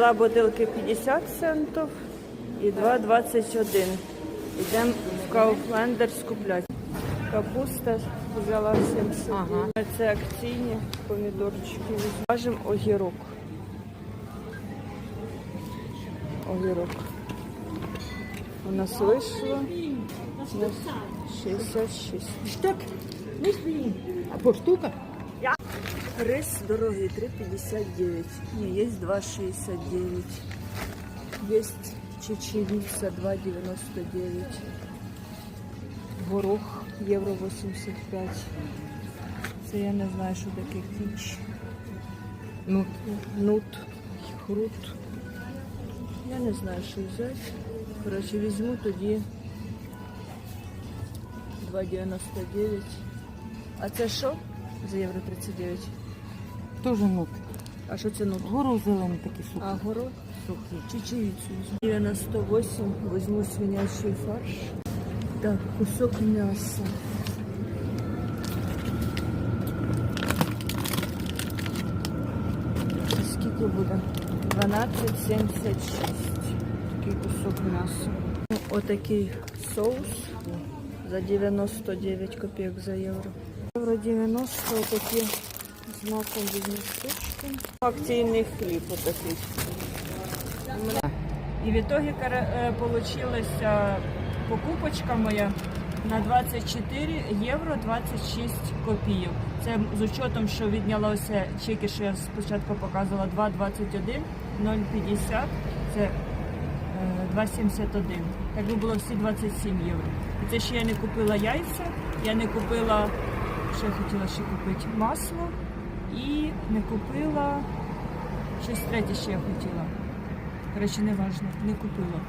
Два бутилки 50 центів і 2,21. Йдемо в Кауфлендер скупляти. Капуста взяла 70. Ага. Це акційні помідорчики. Важимо огірок. Огірок. У нас вийшло на 66. Штук? По штука? Рис дорогий 3,59. Ні, є 2,69. Є чечевиця 2,99. Горох євро 85. Це я не знаю, що таке кіч. Ну, Нут, хрут. Я не знаю, що взяти. Коротше, візьму тоді 2,99. А це що? За євро 39. Теж нут. А що це нут? Гору зелений такий суп. А горох сухий. Чечевицю. Я на 108 возьму свинячий фарш. Так, кусок м'яса. Скільки буде? 12,76. Такий кусок м'яса. Отакий соус за 99 копійок за євро. Євро 90 отакі з маком від містечка. Акційний хліб отакий. І в ітогі вийшла покупочка моя на 24 євро 26 копійок. Це з учетом, що віднялося чеки, що я спочатку показувала 2,21, 0,50, це е, 2,71. Так би було всі 27 євро. І це ще я не купила яйця, я не купила, що я хотіла ще купити, масло і не купила щось третє ще я хотіла. Коротше, не важливо, не купила.